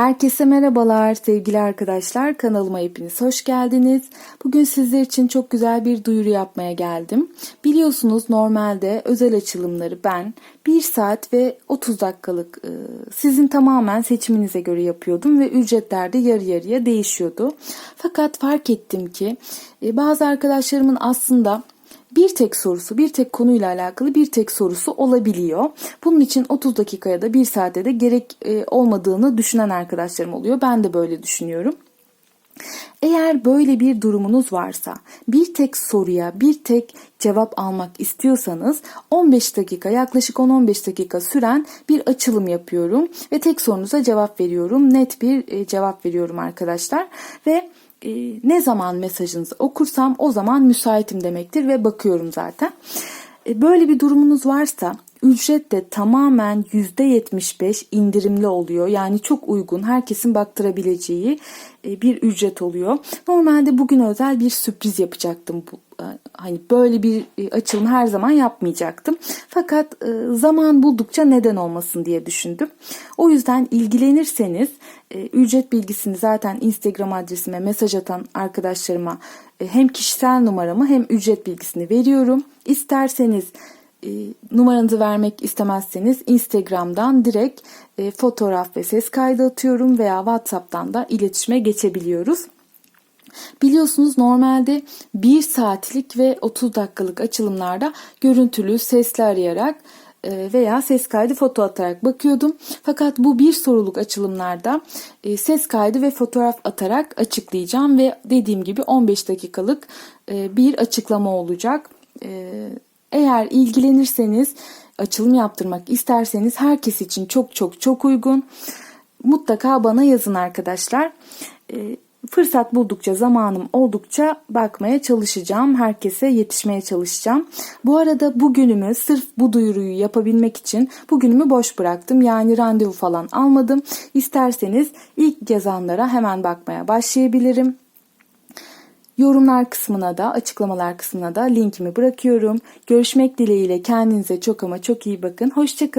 Herkese merhabalar sevgili arkadaşlar. Kanalıma hepiniz hoş geldiniz. Bugün sizler için çok güzel bir duyuru yapmaya geldim. Biliyorsunuz normalde özel açılımları ben 1 saat ve 30 dakikalık e, sizin tamamen seçiminize göre yapıyordum ve ücretler de yarı yarıya değişiyordu. Fakat fark ettim ki e, bazı arkadaşlarımın aslında bir tek sorusu, bir tek konuyla alakalı bir tek sorusu olabiliyor. Bunun için 30 dakikaya da 1 saate de gerek e, olmadığını düşünen arkadaşlarım oluyor. Ben de böyle düşünüyorum. Eğer böyle bir durumunuz varsa, bir tek soruya bir tek cevap almak istiyorsanız 15 dakika yaklaşık 10-15 dakika süren bir açılım yapıyorum ve tek sorunuza cevap veriyorum. Net bir e, cevap veriyorum arkadaşlar ve e, ne zaman mesajınızı okursam o zaman müsaitim demektir ve bakıyorum zaten. E, böyle bir durumunuz varsa ücret de tamamen %75 indirimli oluyor. Yani çok uygun, herkesin baktırabileceği e, bir ücret oluyor. Normalde bugün özel bir sürpriz yapacaktım. E, hani böyle bir e, açılım her zaman yapmayacaktım. Fakat zaman buldukça neden olmasın diye düşündüm. O yüzden ilgilenirseniz ücret bilgisini zaten Instagram adresime mesaj atan arkadaşlarıma hem kişisel numaramı hem ücret bilgisini veriyorum. İsterseniz numaranızı vermek istemezseniz Instagram'dan direkt e, fotoğraf ve ses kaydı atıyorum veya WhatsApp'tan da iletişime geçebiliyoruz. Biliyorsunuz normalde 1 saatlik ve 30 dakikalık açılımlarda görüntülü, sesli arayarak e, veya ses kaydı foto atarak bakıyordum. Fakat bu bir soruluk açılımlarda e, ses kaydı ve fotoğraf atarak açıklayacağım ve dediğim gibi 15 dakikalık e, bir açıklama olacak. Eğer ilgilenirseniz, açılım yaptırmak isterseniz herkes için çok çok çok uygun. Mutlaka bana yazın arkadaşlar. Ee, fırsat buldukça, zamanım oldukça bakmaya çalışacağım. Herkese yetişmeye çalışacağım. Bu arada bugünümü sırf bu duyuruyu yapabilmek için bugünümü boş bıraktım. Yani randevu falan almadım. İsterseniz ilk yazanlara hemen bakmaya başlayabilirim. Yorumlar kısmına da açıklamalar kısmına da linkimi bırakıyorum. Görüşmek dileğiyle kendinize çok ama çok iyi bakın. Hoşçakalın.